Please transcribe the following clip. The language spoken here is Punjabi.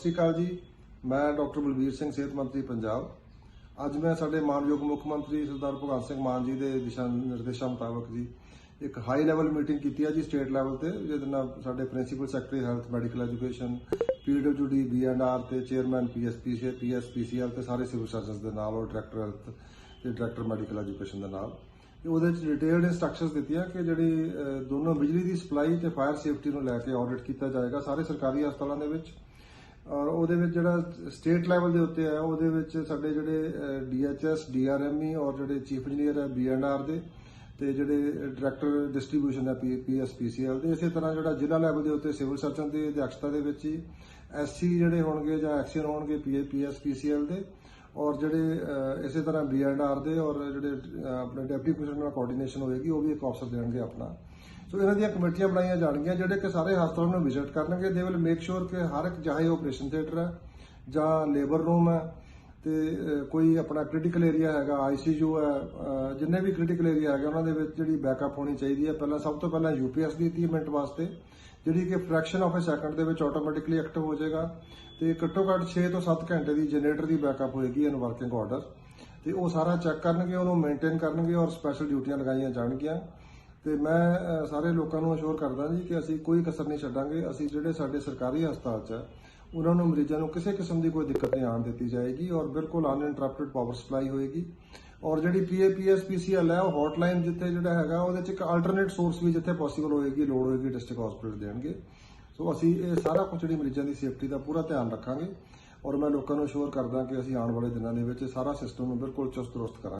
ਸਤਿ ਸ਼੍ਰੀ ਅਕਾਲ ਜੀ। ਮੈਂ ਡਾਕਟਰ ਬਲਬੀਰ ਸਿੰਘ, ਸਿਹਤ ਮੰਤਰੀ ਪੰਜਾਬ। ਅੱਜ ਮੈਂ ਸਾਡੇ ਮਾਨਯੋਗ ਮੁੱਖ ਮੰਤਰੀ ਸਰਦਾਰ ਭਗਵੰਤ ਸਿੰਘ ਮਾਨ ਜੀ ਦੇ ਦਿਸ਼ਾ ਨਿਰਦੇਸ਼ਾਂ ਮੁਤਾਬਕ ਜੀ, ਇੱਕ ਹਾਈ ਲੈਵਲ ਮੀਟਿੰਗ ਕੀਤੀ ਹੈ ਜੀ ਸਟੇਟ ਲੈਵਲ ਤੇ, ਜਿਹਦੇ ਨਾਲ ਸਾਡੇ principal secretary health medical education PWD BNR ਤੇ ਚੇਅਰਮੈਨ ਪੀਐਸਪੀਸੀ ਪੀਐਸਪੀਸੀਐਲ ਤੇ ਸਾਰੇ ਸਿਵਲ ਸਰਜਨਸ ਦੇ ਨਾਲ ਔਰ ਡਾਇਰੈਕਟਰ ਹੈਲਥ ਤੇ ਡਾਇਰੈਕਟਰ ਮੈਡੀਕਲ ਐਜੂਕੇਸ਼ਨ ਦੇ ਨਾਲ। ਉਹਦੇ 'ਚ ਡਿਟੇਲਡ ਇਨਸਟਰਕਸ਼ਨਸ ਦਿੱਤੀਆਂ ਕਿ ਜਿਹੜੀ ਦੋਨੋਂ ਬਿਜਲੀ ਦੀ ਸਪਲਾਈ ਤੇ ਫਾਇਰ ਸੇਫਟੀ ਨੂੰ ਲੈ ਕੇ ਆਡਿਟ ਕੀਤਾ ਜਾਏਗਾ ਸਾਰੇ ਸਰਕਾਰੀ ਹਸਪਤਾਲਾਂ ਦੇ ਵਿੱਚ। ਔਰ ਉਹਦੇ ਵਿੱਚ ਜਿਹੜਾ ਸਟੇਟ ਲੈਵਲ ਦੇ ਉੱਤੇ ਹੈ, ਉਹਦੇ ਵਿੱਚ ਸਾਡੇ ਜਿਹੜੇ ਡੀਐਚਐਸ ਡੀਆਰਐਮਈ ਔਰ ਜਿਹੜੇ ਚੀਫ ਇੰਜੀਨੀਅਰ ਹੈ ਬੀਐਨਆਰ ਦੇ ਤੇ ਜਿਹੜੇ ਡਾਇਰੈਕਟਰ ਡਿਸਟ੍ਰੀਬਿਊਸ਼ਨ ਹੈ ਪੀਐਸਪੀਸੀਐਲ ਦੇ। ਇਸੇ ਤਰ੍ਹਾਂ ਜਿਹੜਾ ਜ਼ਿਲ੍ਹਾ ਲੈਵਲ ਦੇ ਉੱਤੇ ਸਿਵਲ ਸਰਜਨ ਦੀ ਅਧਿਕਸ਼ਤਾ ਦੇ ਵਿੱਚ ਹੀ ਐਸਸੀ ਜਿਹੜੇ ਹੋਣਗੇ ਜਾਂ ਐਕਸੀਅਨ ਹੋਣਗੇ ਪੀਐਸਪੀਸੀਐਲ ਦੇ ਔਰ ਜਿਹੜੇ ਇਸੇ ਤਰ੍ਹਾਂ ਬੀਐਨਆਰ ਦੇ ਔਰ ਜਿਹੜੇ ਆਪਣੇ ਡਿਪਟੀ ਕਮਿਸ਼ਨਰ ਨਾਲ ਕੋਆਰਡੀਨੇਸ਼ਨ ਹੋਏਗੀ, ਉਹ ਵੀ ਇੱਕ ਅਫਸਰ ਦੇਣਗੇ ਆਪਣਾ। ਸੋ ਇਹਨਾਂ ਦੀਆਂ ਕਮੇਟੀਆਂ ਬਣਾਈਆਂ ਜਾਣਗੀਆਂ ਜਿਹੜੇ ਕਿ ਸਾਰੇ ਹਸਪਤਾਲਾਂ ਨੂੰ ਵਿਜ਼ਿਟ ਕਰਨਗੇ। ਦੇ ਵਿਲ ਮੇਕ ਸ਼ੋਰ ਕਿ ਹਰ ਇੱਕ ਚਾਹੇ ਆਪਰੇਸ਼ਨ ਥੀਏਟਰ ਹੈ ਜਾਂ ਲੇਬਰ ਰੂਮ ਹੈ ਤੇ ਕੋਈ ਆਪਣਾ ਕ੍ਰਿਟੀਕਲ ਏਰੀਆ ਹੈਗਾ ਆਈਸੀਯੂ ਹੈ ਜਿੰਨੇ ਵੀ ਕ੍ਰਿਟੀਕਲ ਏਰੀਆ ਹੈਗੇ ਉਹਨਾਂ ਦੇ ਵਿੱਚ ਜਿਹੜੀ ਬੈਕਅਪ ਹੋਣੀ ਚਾਹੀਦੀ ਹੈ। ਪਹਿਲਾਂ ਸਭ ਤੋਂ ਪਹਿਲਾਂ ਯੂਪੀਐਸ ਦੀ 30 ਮਿੰਟ ਵਾਸਤੇ, ਜਿਹੜੀ ਕਿ ਫ੍ਰੈਕਸ਼ਨ ਆਫ ਅ ਸੈਕਿੰਡ ਦੇ ਵਿੱਚ ਆਟੋਮੈਟਿਕਲੀ ਐਕਟਿਵ ਹੋ ਜਾਏਗਾ ਤੇ ਘੱਟੋ ਘੱਟ 6 ਤੋਂ 7 ਘੰਟੇ ਦੀ ਜਨਰੇਟਰ ਦੀ ਬੈਕਅਪ ਹੋਏਗੀ ਇਨ ਵਰਕਿੰਗ ਆਰਡਰ ਤੇ ਉਹ ਸਾਰਾ ਚੈੱਕ ਕਰਨਗੇ, ਉਹਨੂੰ ਮੇਨਟੇਨ ਕਰਨਗੇ ਔਰ ਸਪੈਸ਼ਲ ਡਿਊਟੀਆਂ ਲਗਾਈਆਂ ਜਾਣਗੀਆਂ। ਤੇ ਮੈਂ ਸਾਰੇ ਲੋਕਾਂ ਨੂੰ ਅਸ਼ੋਰ ਕਰਦਾ ਜੀ ਕਿ ਅਸੀਂ ਕੋਈ ਕਸਰ ਨਹੀਂ ਛੱਡਾਂਗੇ। ਅਸੀਂ ਜਿਹੜੇ ਸਾਡੇ ਸਰਕਾਰੀ ਹਸਪਤਾਲ 'ਚ ਹੈ, ਉਹਨਾਂ ਨੂੰ ਮਰੀਜ਼ਾਂ ਨੂੰ ਕਿਸੇ ਕਿਸਮ ਦੀ ਕੋਈ ਦਿੱਕਤ ਨਹੀਂ ਆਉਣ ਦਿੱਤੀ ਜਾਏਗੀ ਔਰ ਬਿਲਕੁਲ ਅਨਇੰਟਰਪਟਡ ਪਾਵਰ ਸਪਲਾਈ ਹੋਏਗੀ। ਔਰ ਜਿਹੜੀ ਪੀਏਪੀਐਸ ਪੀਸੀਐਲ ਹੈ ਉਹ ਹੌਟਲਾਈਨ ਜਿੱਥੇ ਜਿਹੜਾ ਹੈਗਾ ਉਹਦੇ 'ਚ ਇੱਕ ਅਲਟਰਨੇਟ ਸੋਰਸ ਵੀ ਜਿੱਥੇ ਪੋਸੀਬਲ ਹੋਏਗੀ ਲੋੜ ਹੋਏਗੀ ਡਿਸਟ੍ਰਿਕਟ ਹਸਪੀਟਲ ਦੇਣਗੇ। ਸੋ ਅਸੀਂ ਇਹ ਸਾਰਾ ਕੁਝ ਜਿਹੜੀ ਮਰੀਜ਼ਾਂ ਦੀ ਸੇਫਟੀ ਦਾ ਪੂਰਾ ਧਿਆਨ ਰੱਖਾਂਗੇ ਔਰ ਮੈਂ ਲੋਕਾਂ ਨੂੰ ਅਸ਼ੋਰ ਕਰਦਾ ਕਿ ਅਸੀਂ ਆਉਣ ਵਾਲੇ ਦਿਨਾਂ ਦੇ ਵਿੱਚ ਇਹ ਸਾਰਾ ਸਿਸਟਮ ਨੂੰ ਬਿਲਕੁਲ ਚੁਸਤ ਦਰੁਸਤ ਕਰਾਂਗੇ।